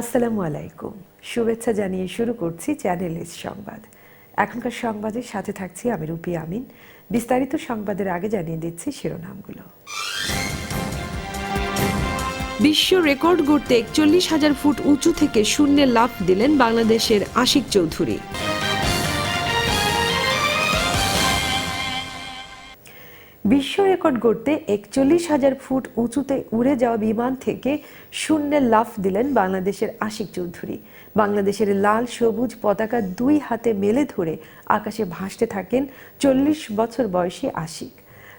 আসসালামু আলাইকুম। শুভেচ্ছা জানিয়ে শুরু করছি চ্যানেল এস সংবাদ। এখনকার সংবাদের সাথে থাকছি আমি রুপি আমিন। বিস্তারিত সংবাদের আগে জানিয়ে দিচ্ছি শিরোনামগুলো। বিশ্ব রেকর্ড গড়তে একচল্লিশ হাজার ফুট উঁচু থেকে শূন্যে লাফ দিলেন বাংলাদেশের আশিক চৌধুরী। বিশ্ব রেকর্ড গড়তে একচল্লিশ হাজার ফুট উঁচুতে উড়ে যাওয়া বিমান থেকে শূন্যে লাফ দিলেন বাংলাদেশের আশিক চৌধুরী। বাংলাদেশের লাল, সবুজ পতাকা দুই হাতে মেলে ধরে আকাশে ভাসতে থাকেন চল্লিশ বছর বয়সী আশিক।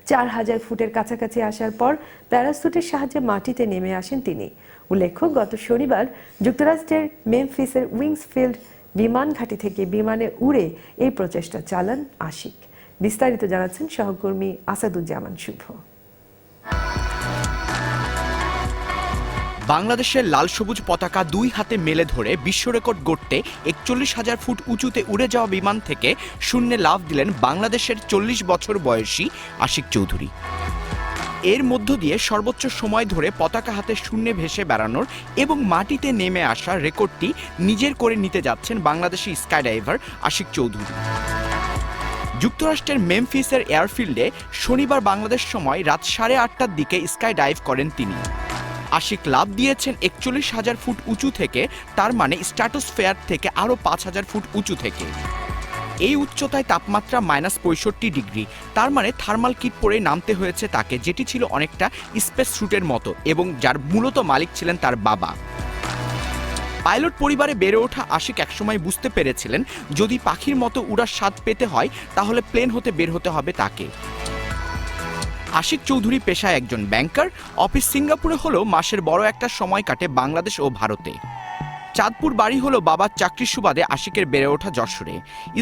চার হাজার ফুটের কাছাকাছি আসার পর প্যারাসুটের সাহায্যে মাটিতে নেমে আসেন তিনি। উল্লেখ্য, গত শনিবার যুক্তরাষ্ট্রের মেমফিসের উইংসফিল্ড বিমান ঘাঁটি থেকে বিমানে উড়ে এই প্রচেষ্টা চালান আশিক। বিস্তারিত জানাচ্ছেন সহকর্মী আসাদুজ্জামান শুভ। বাংলাদেশের লাল সবুজ পতাকা দুই হাতে মেলে ধরে বিশ্ব রেকর্ড গড়তে একচল্লিশ হাজার ফুট উঁচুতে উড়ে যাওয়া বিমান থেকে শূন্যে লাভ দিলেন বাংলাদেশের চল্লিশ বছর বয়সী আশিক চৌধুরী। এর মধ্য দিয়ে সর্বোচ্চ সময় ধরে পতাকা হাতে শূন্যে ভেসে বেড়ানোর এবং মাটিতে নেমে আসা রেকর্ডটি নিজের করে নিতে যাচ্ছেন বাংলাদেশি স্কাইডাইভার আশিক চৌধুরী। যুক্তরাষ্ট্রের মেমফিসের এয়ারফিল্ডে শনিবার বাংলাদেশ সময় রাত সাড়ে আটটার দিকে স্কাই ডাইভ করেন তিনি। আশিক লাভ দিয়েছেন একচল্লিশ হাজার ফুট উঁচু থেকে, তার মানে স্ট্যাটাস ফেয়ার থেকে আরও পাঁচ হাজার ফুট উঁচু থেকে। এই উচ্চতায় তাপমাত্রা মাইনাস পঁয়ষট্টি ডিগ্রি, তার মানে থার্মাল কিট পরে নামতে হয়েছে তাকে, যেটি ছিল অনেকটা স্পেস শ্যুটের মতো এবং যার মূলত মালিক ছিলেন তার বাবা। পাইলট পরিবারে বেড়ে ওঠা আশিক একসময় বুঝতে পেরেছিলেন, যদি পাখির মতো উড়ার স্বাদ পেতে হয়, তাহলে প্লেন হতে বের হতে হবে তাকে। আশিক চৌধুরী পেশায় একজন ব্যাংকার, অফিস সিঙ্গাপুরে হলেও মাসের বড় একটা সময় কাটে বাংলাদেশ ও ভারতে। চাঁদপুর বাড়ি হলো বাবার চাকরির সুবাদে আশিকের বেড়ে ওঠা যশোরে।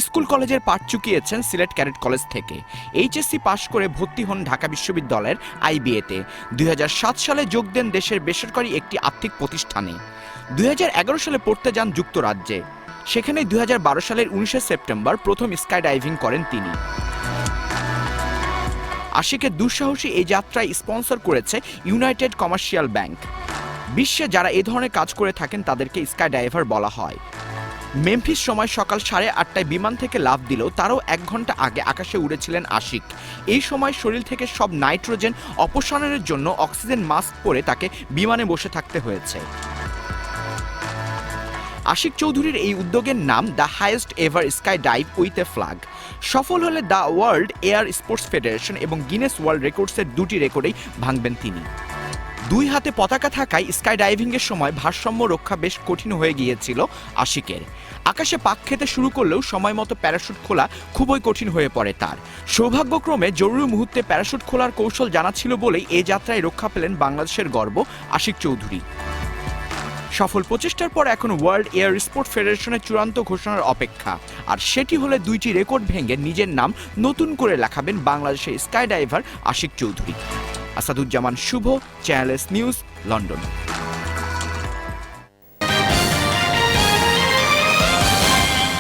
স্কুল কলেজের পাঠ চুকিয়েছেন সিলেট ক্যাডেট কলেজ থেকে। এইচএসসি পাশ করে ভর্তি হন ঢাকা বিশ্ববিদ্যালয়ের আইবিএতে। দুই হাজার সাত সালে যোগ দেন দেশের বেসরকারি একটি আর্থিক প্রতিষ্ঠানে। দুই হাজার এগারো সালে পড়তে যান যুক্তরাজ্যে। সেখানে দুই হাজার বারো সালের উনিশে সেপ্টেম্বর প্রথম স্কাই ডাইভিং করেন তিনি। আশিকের দুঃসাহসী এই যাত্রায় স্পন্সর করেছে ইউনাইটেড কমার্শিয়াল ব্যাংক। বিশ্বে যারা এ ধরনের কাজ করে থাকেন তাদেরকে স্কাই ডাইভার বলা হয়। মেমফিস সময় সকাল সাড়ে আটটায় বিমান থেকে লাভ দিলেও তারও এক ঘণ্টা আগে আকাশে উড়েছিলেন আশিক। এই সময় শরীর থেকে সব নাইট্রোজেন অপসারণের জন্য অক্সিজেন মাস্ক পরে তাকে বিমানে বসে থাকতে হয়েছে। আশিক চৌধুরীর এই উদ্যোগের নাম the highest ever sky dive with a flag সফল হলে the world air sports federation এবং গিনেস ওয়ার্ল্ড রেকর্ডসের দুটি রেকর্ডেই ভাঙবেন তিনি। দুই হাতে পতাকা থাকায় স্কাই ডাইভিংয়ের সময় ভারসাম্য রক্ষা বেশ কঠিন হয়ে গিয়েছিল আশিকের। আকাশে পাক খেতে শুরু করলেও সময় মতো প্যারাশুট খোলা খুবই কঠিন হয়ে পড়ে তার। সৌভাগ্যক্রমে জরুরি মুহূর্তে প্যারাশুট খোলার কৌশল জানা ছিল বলেই এই যাত্রায় রক্ষা পেলেন বাংলাদেশের গর্ব আশিক চৌধুরী। সফল প্রচেষ্টার পর এখন ওয়ার্ল্ড এয়ার স্পোর্ট ফেডারেশনের চূড়ান্ত ঘোষণার অপেক্ষা। আর সেটি হলে দুইটি রেকর্ড ভেঙে নিজের নাম নতুন করে লেখাবেন বাংলাদেশের sky diver Ashik Chowdhury. Asaduzzaman Shuvo channel S news London